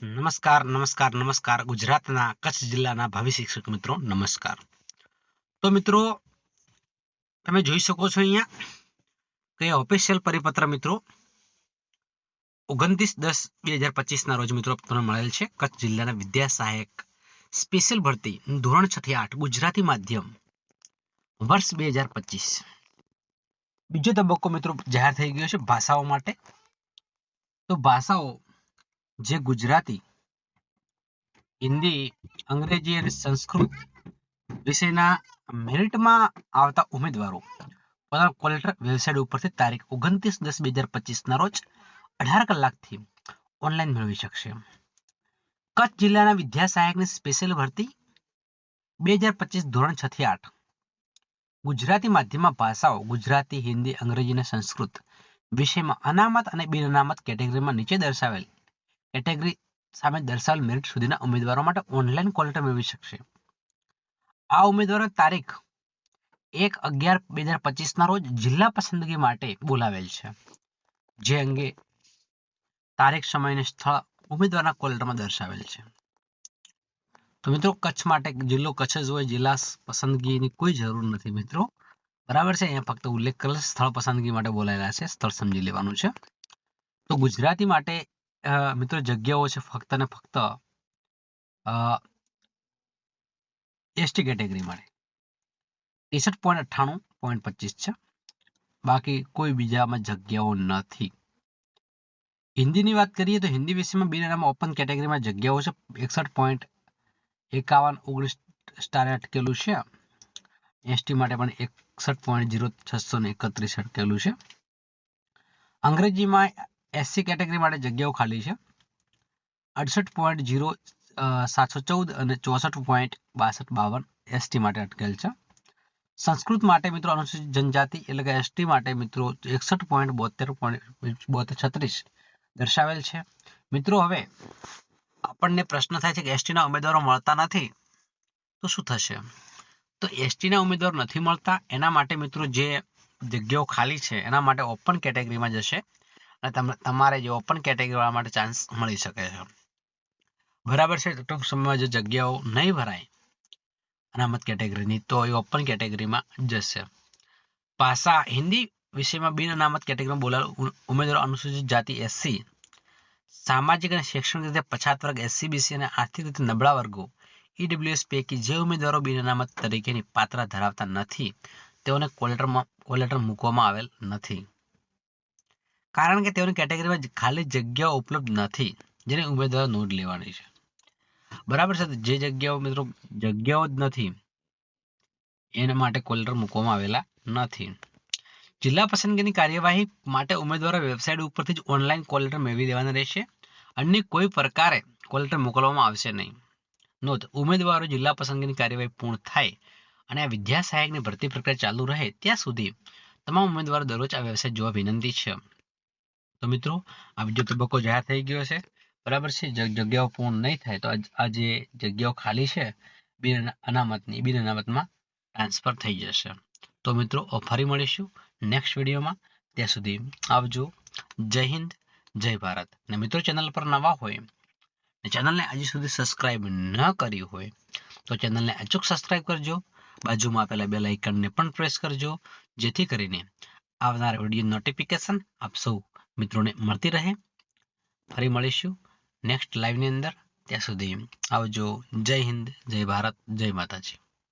નમસ્કાર નમસ્કાર નમસ્કાર ગુજરાતના કચ્છ જિલ્લાના ભાવિ શિક્ષક મિત્રો, નમસ્કાર. તો મિત્રો, તમે જોઈ શકો છો અહીંયા કે ઓફિશિયલ પરિપત્ર મિત્રો ઓગણત્રીસ દસ બે હજાર પચીસના રોજ મિત્રો તમને મળેલ છે કચ્છ જિલ્લાના વિદ્યા સહાયક સ્પેશિયલ ભરતી ધોરણ છ થી આઠ ગુજરાતી માધ્યમ વર્ષ બે હજાર પચીસ. બીજો તબક્કો મિત્રો જાહેર થઈ ગયો છે ભાષાઓ માટે. તો ભાષાઓ જે ગુજરાતી, હિન્દી, અંગ્રેજી અને સંસ્કૃત વિષયના મેરિટમાં આવતા ઉમેદવારો પોતાના કોલેટર વેબસાઇટ ઉપરથી તારીખ ઓગણત્રીસ દસ બે હજાર પચીસ ના રોજ અઢાર કલાકથી ઓનલાઈન મેળવી શકશે. કચ્છ જિલ્લાના વિદ્યા સહાયકની સ્પેશિયલ ભરતી બે હજાર પચીસ ધોરણ છ થી આઠ. ગુજરાતી માધ્યમમાં ભાષાઓ ગુજરાતી, હિન્દી, અંગ્રેજી અને સંસ્કૃત વિષયમાં અનામત અને બિન અનામત કેટેગરીમાં નીચે દર્શાવેલ કેટેગરી સામે દર્શાવેલ મેરિટ સુધીના ઉમેદવારો માટે ઓનલાઈન કોલેટર મેળવી શકશે. આ ઉમેદવારો તારીખ એક અગિયાર બે હજાર પચીસના રોજ જિલ્લા પસંદગી માટે બોલાવેલ છે. જે અંગે તારીખ, સમય અને સ્થળ ઉમેદવારના કોલેટરમાં દર્શાવેલ છે. તો મિત્રો, કચ્છ માટે જિલ્લો કચ્છ જ હોય, જિલ્લા પસંદગીની કોઈ જરૂર નથી મિત્રો. બરાબર છે? અહીંયા ફક્ત ઉલ્લેખ કરેલ સ્થળ પસંદગી માટે બોલાયેલા છે, સ્થળ સમજી લેવાનું છે. તો ગુજરાતી માટે મિત્રો, જગ્યાઓ છે ફક્ત ને ફક્ત એસટી કેટેગરી માટે. ત્રેસઠ પોઈન્ટ અઠ્ઠાણું પોઈન્ટ પચીસ છે. બાકી કોઈ બીજામાં જગ્યાઓ નથી. હિન્દીની વાત કરીએ તો હિન્દી વિષયમાં બિનામાં ઓપન કેટેગરીમાં જગ્યાઓ છે એકસઠ પોઈન્ટ એકાવન, ઓગણીસ સ્ટારે અટકેલું છે. એસટી માટે પણ એકસઠ પોઈન્ટ જીરો છસો ને એકત્રીસ અટકેલું છે. અંગ્રેજીમાં એસસી કેટેગરી માટે જગ્યાઓ ખાલી છે. અડસઠ પોઈન્ટ જીરો સાતસો ચૌદ અને ચોસઠ પોઈન્ટ બાસઠ બાવન એસટી માટે અટકેલ છે. સંસ્કૃત માટે મિત્રો અનુસૂચિત જનજાતિ એટલે કે એસટી માટે મિત્રો એકસઠ પોઈન્ટ બોતેર પોઈન્ટ બોતેર છત્રીસ દર્શાવેલ છે. મિત્રો હવે આપણને પ્રશ્ન થાય છે કે એસટીના ઉમેદવારો મળતા નથી, તો શું થશે? તો એસટીના ઉમેદવારો નથી મળતા, એના માટે મિત્રો જે જગ્યાઓ ખાલી છે, એના માટે ઓપન કેટેગરીમાં જશે. અને તમારે જે ઓપન કેટેગરી માટે ચાન્સ મળી શકે છે. બરાબર છે, ટૂંક સમયમાં જો જગ્યાઓ નહીં ભરાય, અનામત કેટેગરીની તો એ ઓપન કેટેગરીમાં જશે. પાસા હિન્દી વિષયમાં બિન અનામત કેટેગરીમાં બોલાયેલ ઉમેદવારો અનુસૂચિત જાતિ એસસી સામાજિક અને શૈક્ષણિક રીતે પછાત વર્ગ એસસીબીસી અને આર્થિક રીતે નબળા વર્ગો ઈડબ્લ્યુએસ પૈકી જે ઉમેદવારો બિન અનામત તરીકેની પાત્ર ધરાવતા નથી, તેઓને કોલેટરમાં કોલેટર મૂકવામાં આવેલ નથી. કારણ કે તેઓની કેટેગરીમાં ખાલી જગ્યાઓ ઉપલબ્ધ નથી, જેને ઉમેદવારો નોંધ લેવાની છે. બરાબર છે, જે જગ્યાઓ મિત્રો જગ્યાઓ જ નથી, એના માટે કોલર મૂકવામાં આવેલા નથી. જિલ્લા પસંદગીની કાર્યવાહી માટે ઉમેદવારો વેબસાઇટ ઉપરથી જ ઓનલાઈન કોલેટર મેળવી દેવાના રહેશે અન્ય કોઈ પ્રકારે કોલેટર મોકલવામાં આવશે નહીં. નોંધ, ઉમેદવારો જિલ્લા પસંદગીની કાર્યવાહી પૂર્ણ થાય અને આ વિદ્યા સહાયકની ભરતી પ્રક્રિયા ચાલુ રહે ત્યાં સુધી તમામ ઉમેદવારો દરરોજ આ વેબસાઇટ જોવા વિનંતી છે. તો મિત્રો, આ બીજો તબક્કો જાહેર થઈ ગયો છે. બરાબર છે? જગ્યાઓ પૂર્ણ નહીં થાય તો આ જે જગ્યાઓ ખાલી છે. બિન અનામતની, બિન અનામતમાં ટ્રાન્સફર થઈ જશે. તો મિત્રો ફરી મળીશું નેક્સ્ટ વિડીયોમાં ત્યાં સુધી આવજો. જય હિન્દ, જય ભારત. અને મિત્રો ચેનલ પર નવા હોય ચેનલને હજી સુધી સબસ્ક્રાઇબ ન કરી હોય, તો ચેનલને અચૂક સબસ્ક્રાઇબ કરજો. બાજુમાં આપેલા બેલ આઇકનને પણ પ્રેસ કરજો. જેથી કરીને આવનાર વીડિયો નોટિફિકેશન આપ સૌ મિત્રોને મળતી રહે. ફરી મળીશું નેક્સ્ટ લાઈવની અંદર. ત્યાં સુધી આવજો. જય હિન્દ, જય ભારત, જય માતાજી.